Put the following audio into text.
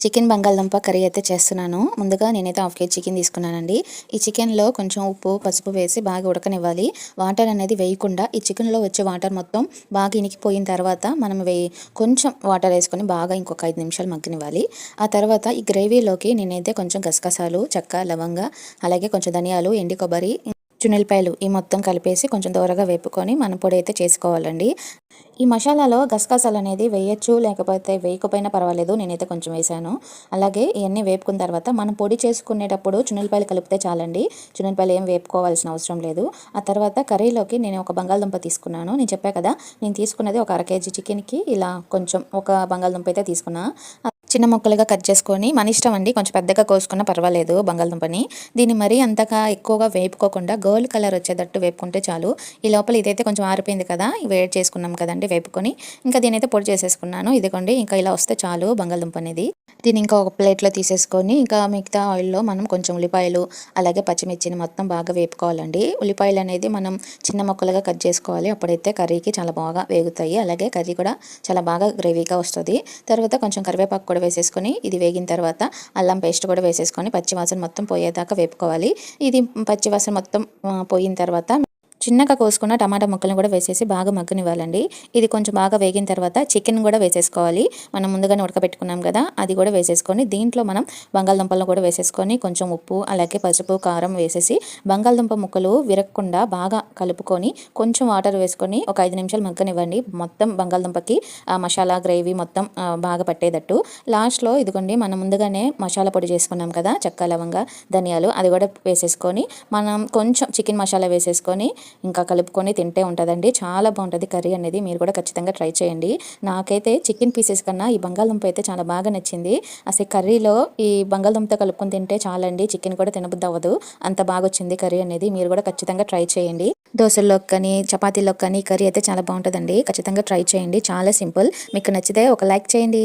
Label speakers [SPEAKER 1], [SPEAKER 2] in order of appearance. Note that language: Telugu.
[SPEAKER 1] చికెన్ బంగాళదుంప కర్రీ అయితే చేస్తున్నాను. ముందుగా నేనైతే హాఫ్ కేజీ చికెన్ తీసుకున్నానండి. ఈ చికెన్లో కొంచెం ఉప్పు పసుపు వేసి బాగా ఉడకనివ్వాలి. వాటర్ అనేది వేయకుండా ఈ చికెన్లో వచ్చే వాటర్ మొత్తం బాగా ఇనికిపోయిన తర్వాత మనం వేయి కొంచెం వాటర్ వేసుకొని బాగా ఇంకొక ఐదు నిమిషాలు మగ్గనివ్వాలి. ఆ తర్వాత ఈ గ్రేవీలోకి నేనైతే కొంచెం గసగసాలు చెక్క లవంగ అలాగే కొంచెం ధనియాలు ఎండి కొబ్బరి చున్నెలపాయలు ఈ మొత్తం కలిపేసి కొంచెం దూరగా వేపుకొని మన పొడి అయితే చేసుకోవాలండి. ఈ మసాలాలో గసగసాలు అనేది వేయచ్చు లేకపోతే వేయకపోయినా పర్వాలేదు నేనైతే కొంచెం వేసాను అలాగే ఇవన్నీ వేపుకున్న తర్వాత మనం పొడి చేసుకునేటప్పుడు చున్నెలపాయలు కలిపితే చాలండి. చున్నెలపాయలు ఏం వేపుకోవాల్సిన అవసరం లేదు. ఆ తర్వాత కర్రీలోకి నేను ఒక బంగాళదుంప తీసుకున్నాను. నేను చెప్పా కదా నేను తీసుకున్నది ఒక అర కేజీ చికెన్కి ఇలా కొంచెం ఒక బంగాళదుంప అయితే తీసుకున్నా. చిన్న ముక్కలుగా కట్ చేసుకొని మన ఇష్టం అండి. కొంచెం పెద్దగా కోసుకున్నా పర్వాలేదు బంగాళదుంపని. దీన్ని మరీ అంతగా ఎక్కువగా వేపుకోకుండా గోల్డ్ కలర్ వచ్చేటట్టు వేపుకుంటే చాలు. ఈ లోపల ఇదైతే కొంచెం ఆరిపోయింది కదా వేడి చేసుకున్నాం కదండి వేపుకొని. ఇంకా దీనైతే పొడి చేసేసుకున్నాను. ఇదిగోండి ఇంకా ఇలా వస్తే చాలు బంగాళదుంప అనేది దీన్ని ఇంకా ఒక ప్లేట్లో తీసేసుకొని ఇంకా మిగతా ఆయిల్లో మనం కొంచెం ఉల్లిపాయలు అలాగే పచ్చిమిర్చిని మొత్తం బాగా వేపుకోవాలండి. ఉల్లిపాయలు అనేది మనం చిన్న ముక్కలుగా కట్ చేసుకోవాలి. అప్పుడైతే కర్రీకి చాలా బాగా వేగుతాయి. అలాగే కర్రీ కూడా చాలా బాగా గ్రేవీగా వస్తుంది. తర్వాత కొంచెం కరివేపాకు కూడా వేసేసుకొని ఇది వేగిన తర్వాత అల్లం పేస్ట్ కూడా వేసేసుకొని పచ్చివాసన మొత్తం పోయేదాకా వేపుకోవాలి. ఇది పచ్చివాసన మొత్తం పోయిన తర్వాత చిన్నగా కోసుకున్న టమాటా ముక్కలను కూడా వేసేసి బాగా మగ్గనివ్వాలండి. ఇది కొంచెం బాగా వేగిన తర్వాత చికెన్ కూడా వేసేసుకోవాలి. మనం ముందుగానే ఉడకబెట్టుకున్నాం కదా అది కూడా వేసేసుకొని దీంట్లో మనం బంగాళదుంపలను కూడా వేసేసుకొని కొంచెం ఉప్పు అలాగే పసుపు కారం వేసేసి బంగాళదుంప ముక్కలు విరగకుండా బాగా కలుపుకొని కొంచెం వాటర్ వేసుకొని ఒక ఐదు నిమిషాలు మగ్గనివ్వండి. మొత్తం బంగాళదుంపకి ఆ మసాలా గ్రేవీ మొత్తం బాగా పట్టేటట్టు. లాస్ట్లో ఇదిగోండి మనం ముందుగానే మసాలా పొడి చేసుకున్నాం కదా చెక్క లవంగా ధనియాలు అది కూడా వేసేసుకొని మనం కొంచెం చికెన్ మసాలా వేసేసుకొని ఇంకా కలుపుకొని తింటే ఉంటుందండి. చాలా బాగుంటుంది కర్రీ అనేది. మీరు కూడా ఖచ్చితంగా ట్రై చేయండి. నాకైతే చికెన్ పీసెస్ కన్నా ఈ బంగాళదుంప అయితే చాలా బాగా నచ్చింది. అసలు కర్రీలో ఈ బంగాళదుంపతో కలుపుకొని తింటే చాలండి. చికెన్ కూడా తినబుద్ది అవ్వదు. అంత బాగా వచ్చింది కర్రీ అనేది. మీరు కూడా ఖచ్చితంగా ట్రై చేయండి. దోశల్లోకి కానీ చపాతీలోకి కానీ కర్రీ అయితే చాలా బాగుంటుందండి. ఖచ్చితంగా ట్రై చేయండి. చాలా సింపుల్. మీకు నచ్చితే ఒక లైక్ చేయండి.